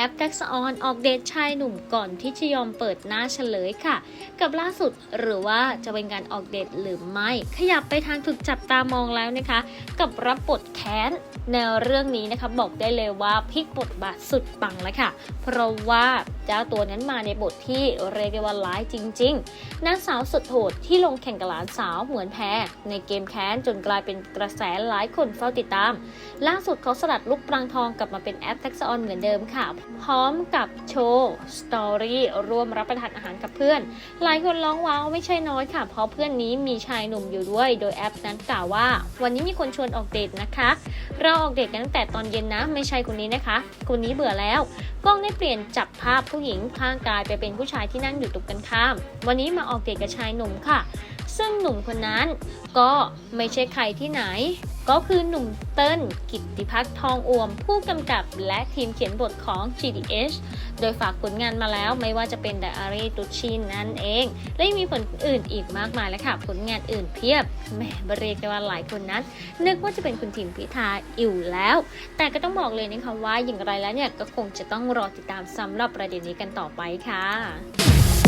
อปทักษออนออกเดทชายหนุ่มก่อนที่จะยอมเปิดหน้าเฉลยค่ะ กับล่าสุดหรือว่าจะเป็นการออกเดทหรือไม่ ขยับไปทางถูกจับตามองแล้วนะคะ กับรับบทแค้นในเรื่องนี้นะคะ บอกได้เลยว่าพลิกบทบาทสุดปังแล้วค่ะ เพราะว่า เจ้าตัวนั้นมาในบทที่เรียกได้ว่าร้ายจริง ๆนางสาวสุดโหดที่ลงแข่งกับหลานสาวเหมือนแพ้ในเกมแค้นจนกลายเป็นกระแสหลายคนเฝ้าติดตาม ล่าสุดเขาสลัดลูกปรางทองกลับมาเป็นแอปแท็กซ์ออนเหมือนเดิมค่ะ พร้อมกับโชว์สตอรี่ร่วมรับประทานอาหารกับเพื่อน หลายคนร้องว้าวไม่ใช่น้อยค่ะ เพราะเพื่อนนี้มีชายหนุ่มอยู่ด้วย โดยแอปนั้นกล่าวว่า วันนี้มีคนชวนออกเดทนะคะ เราออกเดทกันตั้งแต่ตอนเย็นนะ ไม่ใช่คนนี้นะคะ คนนี้เบื่อแล้วกล้องได้เปลี่ยนจับภาพผู้หญิงข้างกายไปเป็นผู้ชายที่นั่งอยู่ตรงกันข้าม วันนี้มาออกเดทกับชายหนุ่มค่ะ ซึ่งหนุ่มคนนั้นก็ไม่ใช่ใครที่ไหน ก็คือหนุ่มเติ้ลกิตติพัฒน์ทองอวม ผู้กำกับและทีมเขียนบทของ GDH โดยฝากผลงานมาแล้วไม่ว่าจะเป็น Diary ตุชินนั่นเอง และยังมีผลอื่นอีกมากมายแล้วค่ะ ผลงานอื่นเพียบแหมเรียกได้ว่าหลายคนนั้น นึกว่าจะเป็นคุณทิมพิธาอยู่แล้ว แต่ก็ต้องบอกเลยนะคะว่าอย่างไรแล้วเนี่ยก็คงจะต้องรอติดตามสำหรับประเด็นนี้กันต่อไปค่ะ